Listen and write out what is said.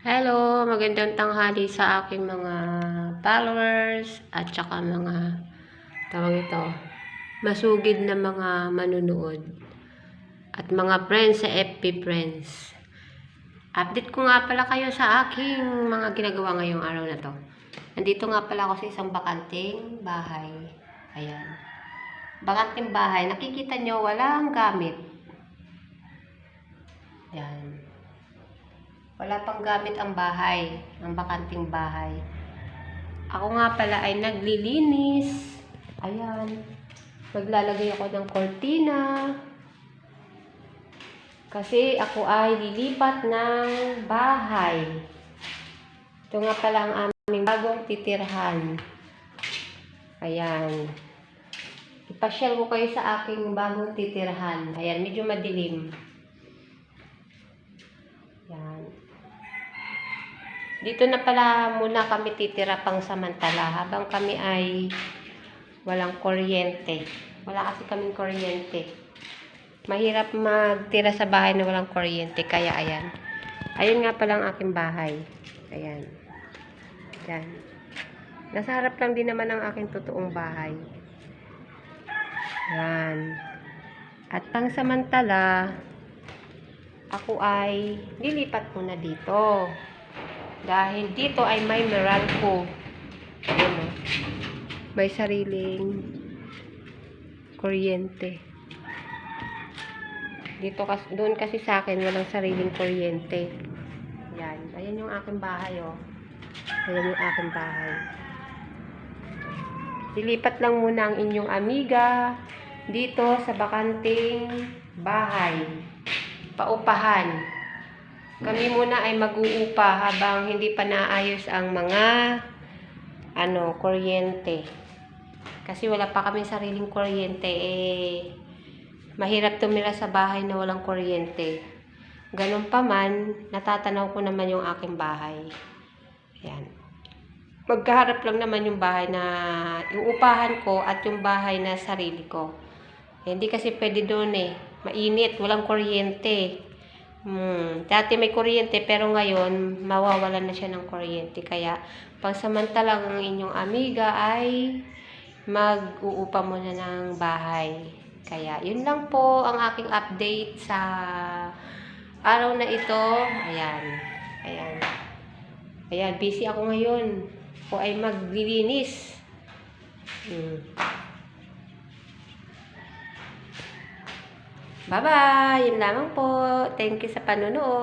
Hello, magandang tanghali sa aking mga followers at saka mga tawag ito, masugid na mga manunood at mga friends sa FB friends. Update ko nga pala kayo sa aking mga ginagawa ngayong araw na to. Nandito nga pala ako sa isang bakanting bahay. Ayan. Bakanting bahay. Nakikita nyo, walang gamit. Yan. Wala pang gamit ang bahay, ang bakanting bahay. Ako nga pala ay naglilinis. Ayan. Maglalagay ako ng kortina. Kasi ako ay lilipat ng bahay. Ito nga pala ang aming bagong titirhan. Ayan. Ipasyal ko kayo sa aking bagong titirhan. Ayan, medyo madilim. Yan. Dito na pala muna kami titira pang samantala habang kami ay walang kuryente. Wala kasi kaming kuryente. Mahirap magtira sa bahay na walang kuryente. Kaya ayan. Ayun nga pala ang aking bahay. Ayan. Yan. Nasa harap lang din naman ang aking totoong bahay. Yan. At pang samantala, ako ay lilipat muna dito. Dahil dito ay may Meralco. Ayan o. May sariling kuryente. Dito kasi, doon kasi sa akin walang sariling kuryente. Yan. Ayan yung aking bahay o. Ayan yung aking bahay. Lilipat lang muna ang inyong amiga dito sa bakanting bahay paupahan. Kami muna ay mag-uupa habang hindi pa naayos ang mga ano, kuryente. Kasi wala pa kami sariling kuryente eh mahirap tumira sa bahay na walang kuryente. Ganun pa man, natatanaw ko naman yung aking bahay. Ayan. Magkaharap lang naman yung bahay na yung upahan ko at yung bahay na sarili ko. Eh, hindi kasi pwede doon eh. Mainit, walang kuryente. Hmm, dati may kuryente pero ngayon mawawalan na siya ng kuryente. Kaya pagsamantalang ang inyong amiga ay mag-uupa muna ng bahay. Kaya yun lang po ang aking update sa araw na ito. Ayan. Ayan. Ayan, busy ako ngayon. Ako ay maglilinis. Hmm. Bye-bye! Yun lamang po. Thank you sa panonood.